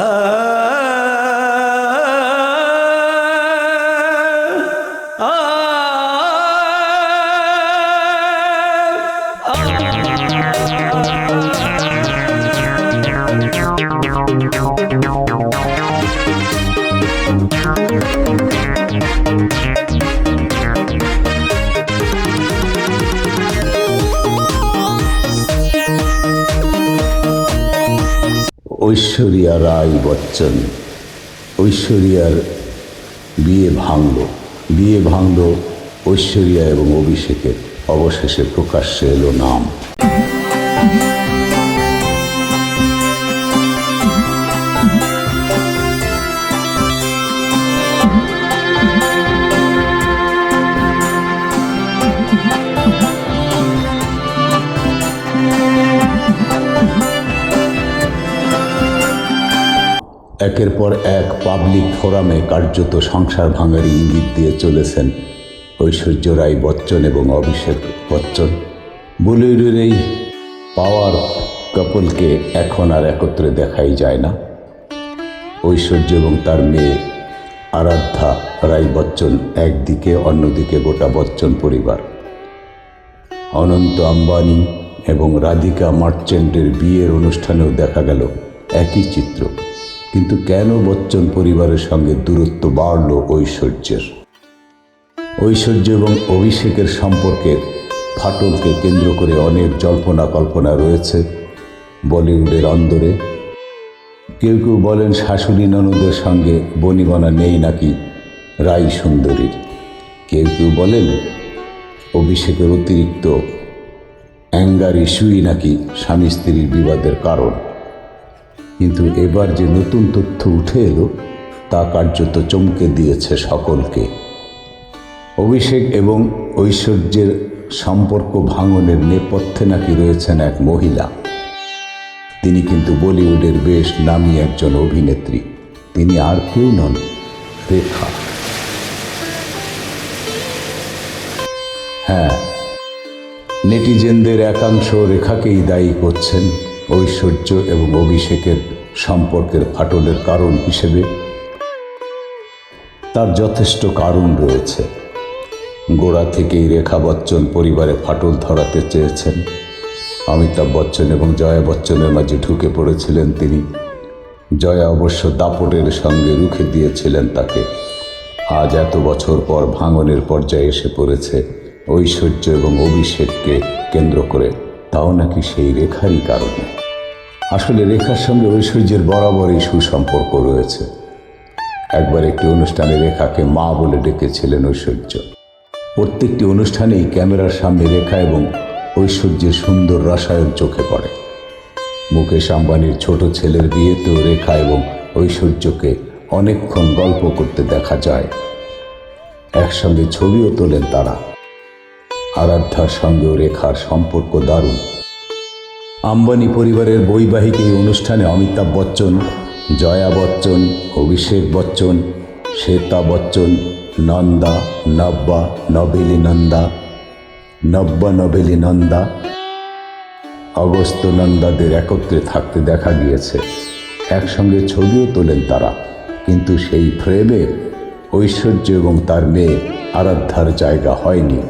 Ah Aishwarya Rai Bachchan. ঐশ্বরিয়ার বিয়ে ভাঙল। বিয়ে ভাঙল ঐশ্বরিয়া এবং অভিষেকের। অবশেষে প্রকাশ্যে এলো নাম। একের পর এক পাবলিক ফোরামে কার্যত সংসার ভাঙার ইঙ্গিত দিয়ে চলেছেন ঐশ্বর্য রায় বচ্চন এবং অভিষেক বচ্চন। বলিউডের এই পাওয়ার কাপলকে এখন আর একত্রে দেখাই যায় না। ঐশ্বর্য এবং তার মেয়ে আরাধ্যা রায় বচ্চন একদিকে, অন্যদিকে গোটা বচ্চন পরিবার। অনন্ত আম্বানি এবং রাধিকা মার্চেন্টের বিয়ের অনুষ্ঠানেও দেখা গেল একই চিত্র। কিন্তু কেন বচ্চন পরিবারের সঙ্গে দূরত্ব বাড়ল ঐশ্বর্যের? ঐশ্বর্য এবং অভিষেকের সম্পর্কের ফাটলকে কেন্দ্র করে অনেক জল্পনা কল্পনা রয়েছে বলিউডের অন্দরে। কেউ কেউ বলেন শাশুড়ি ননদের সঙ্গে বনিবনা নেই নাকি রাই সুন্দরীর। কেউ কেউ বলেন অভিষেকের অতিরিক্ত অ্যাঙ্গার ইস্যুই নাকি স্বামী স্ত্রীর বিবাদের কারণ। কিন্তু এবার যে নতুন তথ্য উঠে এলো, তা কার্যত চমকে দিয়েছে সকলকে। অভিষেক এবং ঐশ্বর্যের সম্পর্ক ভাঙনের নেপথ্যে নাকি রয়েছেন এক মহিলা। তিনি কিন্তু বলিউডের বেশ নামী একজন অভিনেত্রী। তিনি আর কেউ নন, রেখা। হ্যাঁ নেটিজেনদের একাংশ রেখাকেই দায়ী করছেন ঐশ্বর্য এবং অভিষেকের সম্পর্কের ফাটলের কারণ হিসেবে তার যথেষ্ট কারণ রয়েছে। গোড়া থেকেই রেখা বচ্চন পরিবারে ফাটল ধরাতে চেয়েছেন। অমিতাভ বচ্চন এবং জয়া বচ্চনের মাঝে ঢুকে পড়েছিলেন তিনি। জয়া অবশ্য দাপটের সঙ্গে রুখে দিয়েছিলেন তাকে। আজ এত বছর পর ভাঙনের পর্যায়ে এসে পড়েছে। ঐশ্বর্য এবং অভিষেককে কেন্দ্র করে তাও নাকি সেই রেখারই কারণে। আসলে রেখার সঙ্গে ঐশ্বর্যের বরাবরই সুসম্পর্ক রয়েছে। একবার একটি অনুষ্ঠানে রেখাকে মা বলে ডেকেছিলেন ঐশ্বর্য। প্রত্যেকটি অনুষ্ঠানেই ক্যামেরার সামনে রেখা এবং ঐশ্বর্যের সুন্দর রসায়ন চোখে পড়ে। মুকেশ আম্বানির ছোট ছেলের বিয়েতেও রেখা এবং ঐশ্বর্যকে অনেকক্ষণ গল্প করতে দেখা যায়। একসঙ্গে ছবিও তোলেন তারা। আরাধ্যার সঙ্গেও রেখার সম্পর্ক দারুণ। আম্বানি পরিবারের বৈবাহিক এই অনুষ্ঠানে অমিতাভ বচ্চন, জয়া বচ্চন, অভিষেক বচ্চন, শ্বেতা বচ্চন, নন্দা, নব্বা, নবেলি নন্দা, নব্বা, নবেলি নন্দা, অগস্ত নন্দাদের একত্রে থাকতে দেখা গিয়েছে। একসঙ্গে ছবিও তোলেন তারা, কিন্তু সেই ফ্রেমে ঐশ্বর্য এবং তার মেয়ে আরাধ্যার জায়গা হয়নি।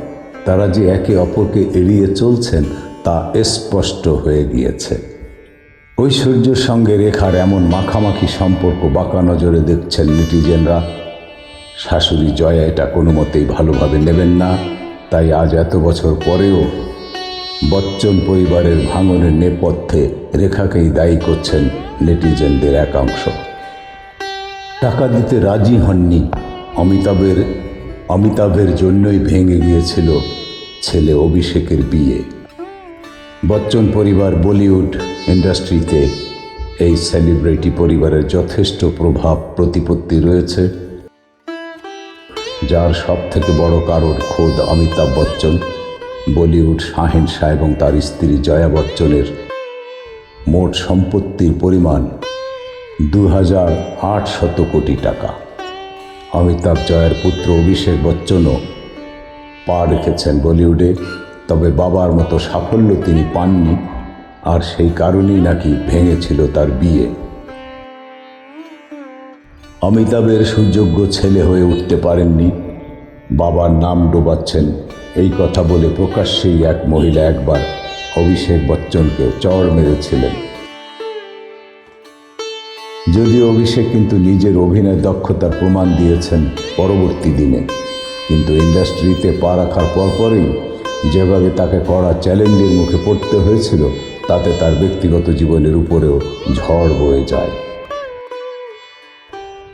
তারা যে একে অপরকে এড়িয়ে চলছেন তা স্পষ্ট হয়ে গিয়েছে। ঐশ্বর্যের সঙ্গে রেখার এমন মাখামাখি সম্পর্ক বাঁকা নজরে দেখছেন নেটিজেনরা। শাশুড়ি জয়া এটা কোনো মতেই ভালোভাবে নেবেন না, তাই আজ এত বছর পরেও বচ্চন পরিবারের ভাঙনের নেপথ্যে রেখাকেই দায়ী করছেন নেটিজেনদের একাংশ। টাকা দিতে রাজি হননি। অমিতাভের অমিতাভের জন্যই ভেঙে গিয়েছিল ছেলে অভিষেকের বিয়ে। বচ্চন পরিবার বলিউড ইন্ডাস্ট্রিতে এই সেলিব্রিটি পরিবারের যথেষ্ট প্রভাব প্রতিপত্তি রয়েছে, যার সব থেকে বড় কারণ খোদ অমিতাভ বচ্চন, বলিউড শাহেনশাহ এবং তার স্ত্রী জয়া বচ্চনের মোট সম্পত্তির পরিমাণ দু হাজার কোটি টাকা। অমিতাভ জয়ের পুত্র অভিষেক বচ্চনও পা রেখেছেন বলিউডে তবে বাবার মতো সাফল্য তিনি পাননি, আর সেই কারণেই নাকি ভেঙেছিল তার বিয়ে। অমিতাভের সুযোগ্য ছেলে হয়ে উঠতে পারেননি। বাবার নাম ডোবাচ্ছেন। এই কথা বলে প্রকাশ্যেই এক মহিলা একবার অভিষেক বচ্চনকে চড় মেরেছিলেন। যদিও অভিষেক কিন্তু নিজের অভিনয় দক্ষতার প্রমাণ দিয়েছেন পরবর্তী দিনে। কিন্তু ইন্ডাস্ট্রিতে পা রাখার পরপরই যেভাবে তাকে কড়া চ্যালেঞ্জের মুখে পড়তে হয়েছিল, তাতে তার ব্যক্তিগত জীবনের উপরেও ঝড় বয়ে যায়।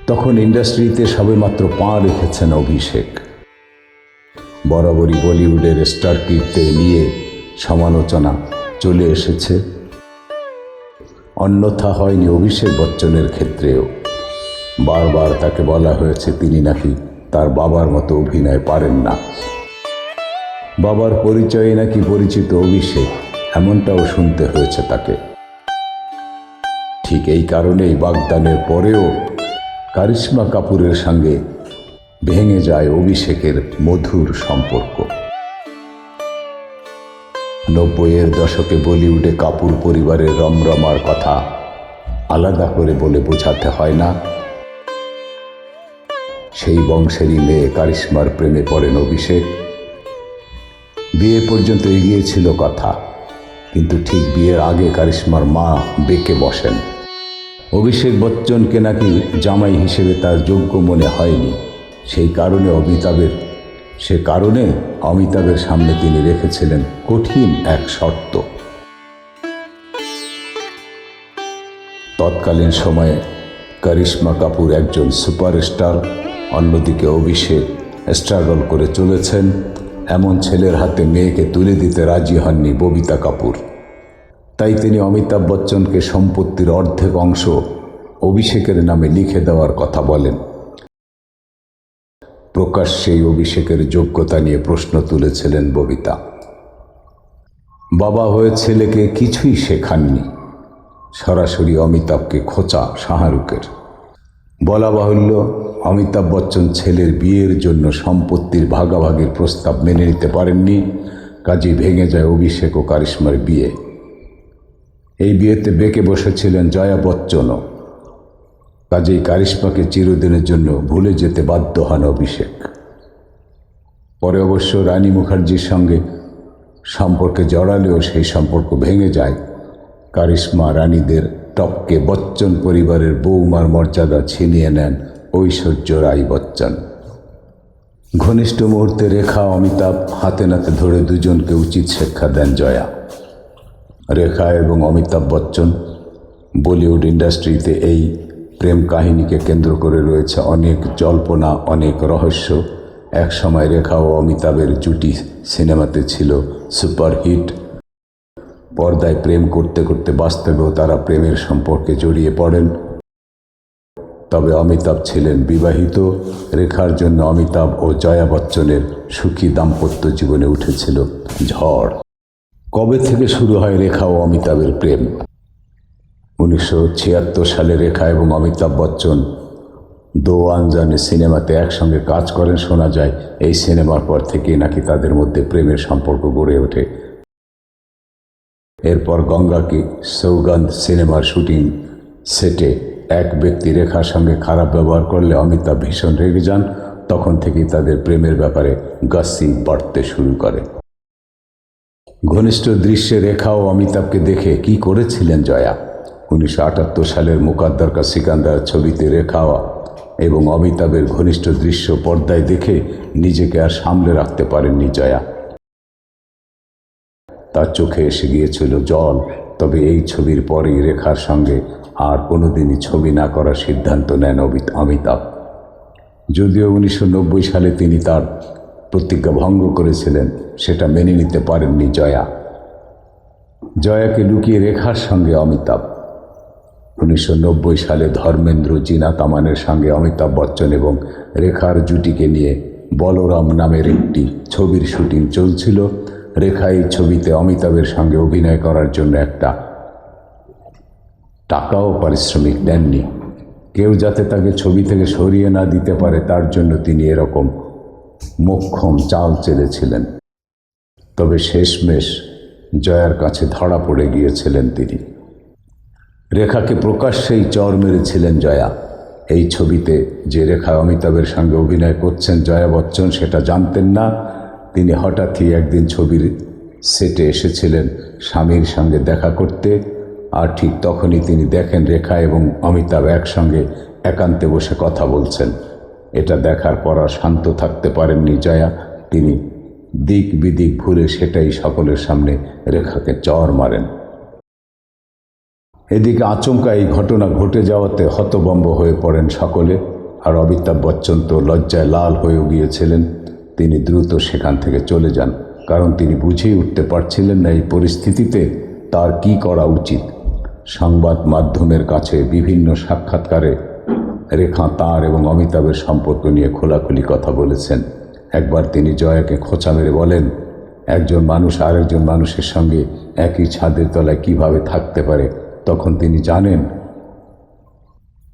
তখন ইন্ডাস্ট্রিতে সবেমাত্র পা রেখেছেন অভিষেক। বরাবরই বলিউডের স্টার কীর্তে নিয়ে সমালোচনা চলে এসেছে। অন্যথা হয়নি অভিষেক বচ্চনের ক্ষেত্রেও। বারবার তাকে বলা হয়েছে, তিনি নাকি তার বাবার মতো অভিনয় পারেন না। বাবার পরিচয়ে নাকি পরিচিত অভিষেক, এমনটাও শুনতে হয়েছে তাকে। ঠিক এই কারণেই বাগদানের পরেও কারিশ্মা কাপুরের সঙ্গে ভেঙে যায় অভিষেকের মধুর সম্পর্ক। নব্বইয়ের দশকে বলিউডে কাপুর পরিবারের রমরমার কথা আলাদা করে বলে বোঝাতে হয় না। সেই বংশেরই মেয়ে কারিশ্মার প্রেমে পড়েন অভিষেক। বিয়ে পর্যন্ত এগিয়েছিল কথা, কিন্তু ঠিক বিয়ের আগে কারিশ্মার মা বেঁকে বসেন। অভিষেক বচ্চনকে নাকি জামাই হিসেবে তার যোগ্য মনে হয়নি। সেই কারণে অমিতাভের, সে কারণে অমিতাভের সামনে তিনি রেখেছিলেন কঠিন এক শর্ত। তৎকালীন সময়ে করিশ্মা কাপুর একজন সুপারস্টার অন্যদিকে অভিষেক স্ট্রাগল করে চলেছেন, এমন ছেলের হাতে মেয়েকে তুলে দিতে রাজি হননি ববিতা কাপুর। তাই তিনি অমিতাভ বচ্চনকে সম্পত্তির অর্ধেক অংশ অভিষেকের নামে লিখে দেওয়ার কথা বলেন। প্রকাশ সেই অভিষেকের যোগ্যতা নিয়ে প্রশ্ন তুলেছিলেন ববিতা। বাবা হয়ে ছেলেকে কিছুই শেখাননি, সরাসরি অমিতাভকে খোঁচা শাহরুখের। বলা বাহুল্য অমিতাভ বচ্চন ছেলের বিয়ের জন্য সম্পত্তির ভাগাভাগির প্রস্তাব মেনে নিতে পারেননি। কাজে ভেঙে যায় অভিষেক ও কারিশ্মার বিয়ে। এই বিয়েতে বেঁকে বসেছিলেন জয়া বচ্চনও কাজেই কারিশ্মাকে চিরদিনের জন্য ভুলে যেতে বাধ্য হন অভিষেক। পরে অবশ্য রানী মুখার্জির সঙ্গে সম্পর্কে জড়ালেও সেই সম্পর্ক ভেঙে যায়। কারিশ্মা রানীদের টপকে বচ্চন পরিবারের বৌমার মর্যাদা ছিনিয়ে নেন ঐশ্বর্য রায় বচ্চন। ঘনিষ্ঠ মুহূর্তে রেখা অমিতাভ হাতে নাতে ধরে দুজনকে উচিত শিক্ষা দেন জয়া। রেখা এবং অমিতাভ বচ্চন, বলিউড ইন্ডাস্ট্রিতে এই প্রেম কাহিনীকে কেন্দ্র করে রয়েছে অনেক জল্পনা, অনেক রহস্য। এক সময় রেখা ও অমিতাভের জুটি সিনেমাতে ছিল সুপারহিট। পর্দায় প্রেম করতে করতে বাস্তবেও তারা প্রেমের সম্পর্কে জড়িয়ে পড়েন। তবে অমিতাভ ছিলেন বিবাহিত। রেখার জন্য অমিতাভ ও জয়া বচ্চনের সুখী দাম্পত্য জীবনে উঠেছিল ঝড়। কবে থেকে শুরু হয় রেখা ও অমিতাভের প্রেম? উনিশশো ছিয়াত্তর সালে রেখা এবং অমিতাভ বচ্চন দো আনজানে সিনেমাতে একসঙ্গে কাজ করেন। শোনা যায়, এই সিনেমার পর থেকেই নাকি তাদের মধ্যে প্রেমের সম্পর্ক গড়ে ওঠে। এরপর গঙ্গাকে সৌগন্ধ সিনেমার শুটিং সেটে এক ব্যক্তি রেখার সঙ্গে খারাপ ব্যবহার করলে অমিতাভ ভীষণ রেগে যান, তখন থেকেই তাদের প্রেমের ব্যাপারে গাসি বাড়তে শুরু করে। ঘনিষ্ঠ দৃশ্যে রেখা ও অমিতাভকে দেখে কি করেছিলেন জয়া? উনিশশো আটাত্তর সালের মুকাদ্দার কা সিকান্দার ছবিতে রেখা এবং অমিতাভের ঘনিষ্ঠ দৃশ্য পর্দায় দেখে নিজেকে আর সামলে রাখতে পারেননি জয়া। তার চোখে এসে গিয়েছিল জল, তবে এই ছবির পরেই রেখার সঙ্গে আর কোনোদিনই ছবি না করার সিদ্ধান্ত নেন অমিত, অমিতাভ। যদিও উনিশশো নব্বই সালে তিনি তার প্রতিজ্ঞা ভঙ্গ করেছিলেন, সেটা মেনে নিতে পারেননি জয়া। জয়াকে লুকিয়ে রেখার সঙ্গে অমিতাভ। উনিশশো নব্বই সালে ধর্মেন্দ্র জিনা তামানের সঙ্গে অমিতাভ বচ্চন এবং রেখার জুটিকে নিয়ে বলরাম নামের একটি ছবির শুটিং চলছিল। রেখা এই ছবিতে অমিতাভের সঙ্গে অভিনয় করার জন্য একটা টাকাও পারিশ্রমিক দেননি। কেউ যাতে তাকে ছবি থেকে সরিয়ে না দিতে পারে, তার জন্য তিনি এরকম মোক্ষম চাল চেলেছিলেন। তবে শেষমেশ জয়ার কাছে ধরা পড়ে গিয়েছিলেন তিনি। রেখাকে প্রকাশ্যেই চর মেরেছিলেন জয়া। এই ছবিতে যে রেখা অমিতাভের সঙ্গে অভিনয় করছেন জয়া বচ্চন, সেটা জানতেন না। তিনি হঠাৎই একদিন ছবির সেটে এসেছিলেন স্বামীর সঙ্গে দেখা করতে। আর ঠিক তখনই তিনি দেখেন রেখা এবং অমিতাভ একসঙ্গে একান্তে বসে কথা বলছেন। এটা দেখার পর আর শান্ত থাকতে পারেননি জয়া। তিনি দিক বিদিক ভুলে সেটাই সকলের সামনে রেখাকে চর মারেন। এদিকে আচমকা এই ঘটনা ঘটে যাওয়াতে হতবম্ব হয়ে পড়েন সকলে, আর অমিতাভ বচ্চন তো লজ্জায় লাল হয়েও গিয়েছিলেন। তিনি দ্রুত সেখান থেকে চলে যান, কারণ তিনি বুঝেই উঠতে পারছিলেন না এই পরিস্থিতিতে তার কি করা উচিত। সংবাদ মাধ্যমের কাছে বিভিন্ন সাক্ষাৎকারে রেখা তার এবং অমিতাভের সম্পর্ক নিয়ে খোলাখুলি কথা বলেছেন। একবার তিনি জয়াকে খোঁচা মেরে বলেন, একজন মানুষ আরেকজন মানুষের সঙ্গে একই ছাদের তলায় কীভাবে থাকতে পারে? তখন তিনি জানেন,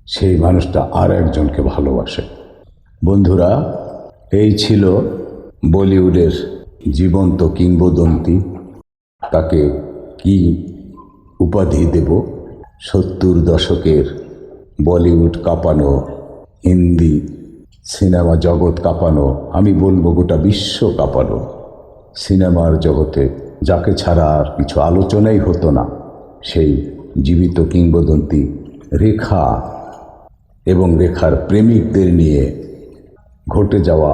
সেই মানুষটা আর একজনকে ভালোবাসে। বন্ধুরা, এই ছিল বলিউডের জীবন্ত কিংবদন্তি। তাকে কি উপাধি দেব সত্তর দশকের বলিউড কাঁপানো, হিন্দি সিনেমা জগৎ কাঁপানো, আমি বলব গোটা বিশ্ব কাঁপানো। সিনেমার জগতে যাকে ছাড়া আর কিছু আলোচনাই হতো না, সেই জীবিত কিংবদন্তি রেখা এবং রেখার প্রেমিকদের নিয়ে ঘটে যাওয়া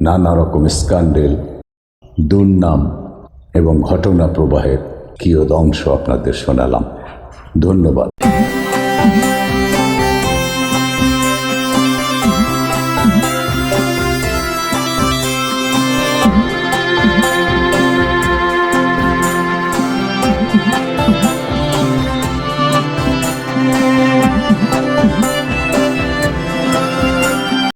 নানা রকম স্ক্যান্ডেল, দুর্নাম এবং ঘটনা প্রবাহের কিয়দ অংশ আপনাদের শোনালাম। ধন্যবাদ।